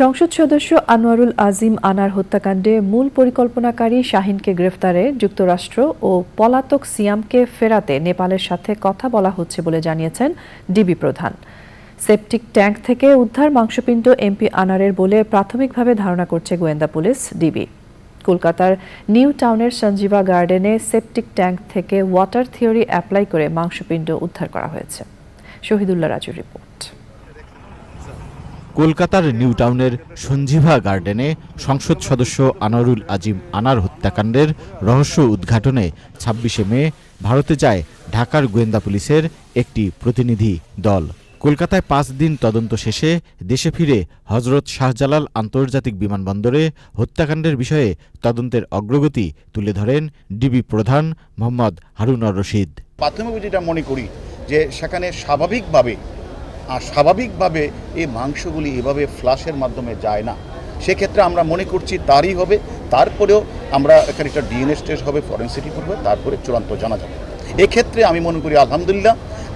সংসদ সদস্য আনোয়ারুল আজিম আনার হত্যাকাণ্ডে মূল পরিকল্পনাকারী শাহিনকে গ্রেফতারে যুক্তরাষ্ট্র ও পলাতক সিয়ামকে ফেরাতে নেপালের সাথে কথা বলা হচ্ছে বলে জানিয়েছেন ডিবি প্রধান। সেপটিক ট্যাঙ্ক থেকে উদ্ধার মাংসপিণ্ড এমপি আনারের বলে প্রাথমিকভাবে ধারণা করছে গোয়েন্দা পুলিশ ডিবি। কলকাতার নিউ টাউনের সঞ্জীবা গার্ডেনে সেপটিক ট্যাঙ্ক থেকে ওয়াটার থিওরি অ্যাপ্লাই করে মাংসপিণ্ড উদ্ধার করা হয়েছে। শহীদুল্লাহ রাজুর রিপোর্ট। কলকাতার নিউ টাউনের সঞ্জীভা গার্ডেনে সংসদ সদস্য আনোয়ারুল আজিম আনার হত্যাকাণ্ডের রহস্য উদ্ঘাটনে ছাব্বিশে মে ভারতে যায় ঢাকার গোয়েন্দা পুলিশের একটি প্রতিনিধি দল। কলকাতায় পাঁচ দিন তদন্ত শেষে দেশে ফিরে হজরত শাহজালাল আন্তর্জাতিক বিমানবন্দরে হত্যাকাণ্ডের বিষয়ে তদন্তের অগ্রগতি তুলে ধরেন ডিবি প্রধান মোহাম্মদ হারুনর রশিদ। প্রাথমিক যেটা মনে করি যে সেখানে স্বাভাবিকভাবে আর স্বাভাবিকভাবে এই মাংসগুলি এভাবে ফ্লাশের মাধ্যমে যায় না। সেক্ষেত্রে আমরা মনে করছি তারই হবে, তারপরেও আমরা এখানে একটা ডিএনএস টেস্ট হবে ফরেন্সিটি করবে তারপরে চূড়ান্ত জানা যাবে। এক্ষেত্রে আমি মনে করি, আলহামদুলিল্লাহ,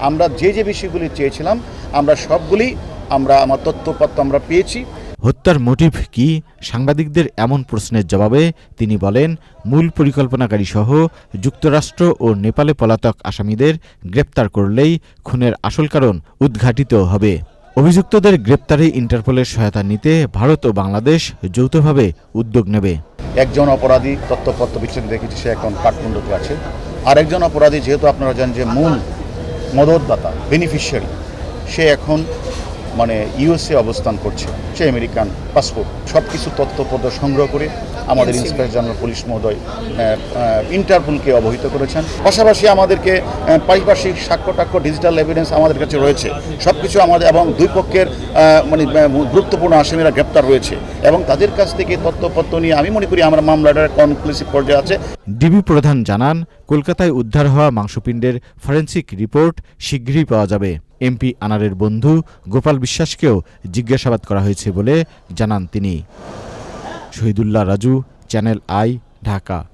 আমরা যে যে বিষয়গুলি চেয়েছিলাম, আমরা সবগুলি আমরা, আমার তথ্যপত্র আমরা পেয়েছি। হত্যার মোটিভ কি? সাংবাদিকদের এমন প্রশ্নের জবাবে তিনি বলেন, মূল পরিকল্পনাকারী সহ যুক্তরাষ্ট্র ও নেপালে পলাতক আসামিদের গ্রেপ্তার করলেই খুনের আসল কারণ উদ্ঘাটিত হবে। অভিযুক্তদের গ্রেপ্তারে ইন্টারপোলের সহায়তা নিতে ভারত ও বাংলাদেশ যৌথভাবে উদ্যোগ নেবে। একজন অপরাধী তথ্যপত্র বিশ্লেষণ দেখেছি সে এখন কাঠমান্ডুতে আছে। আরেকজন অপরাধী, যেহেতু আপনারা জানেন যে মূল মদতদাতা বেনিফিশিয়ারি সে এখন মানে ইউএসএ অবস্থান করছে সে আমেরিকান পাসপোর্ট সব কিছু তথ্যপত্র সংগ্রহ করে আমাদের ইন্সপেক্টর জেনারেল পুলিশ মহোদয় ইন্টারপোলকে অবহিত করেছেন। পাশাপাশি আমাদেরকে পারিপার্শ্বিক সাক্ষ্য টাক্ষ্য ডিজিটাল এভিডেন্স আমাদের কাছে রয়েছে। সব কিছু আমাদের এবং দুই পক্ষের আহ, মানে গুরুত্বপূর্ণ আসামিরা গ্রেপ্তার রয়েছে এবং তাদের কাছ থেকে তথ্যপত্র নিয়ে আমি মনে করি আমরা মামলাটা কনক্লুসিভ পর্যায়ে আছে। ডিবি প্রধান জানান কলকাতায় উদ্ধার হওয়া মাংসপিণ্ডের ফরেন্সিক রিপোর্ট শীঘ্রই পাওয়া যাবে। এমপি আনারের বন্ধু গোপাল বিশ্বাসকেও জিজ্ঞাসাবাদ করা হয়েছে বলে জানান তিনি। Shahidullah Raju, Channel I, Dhaka.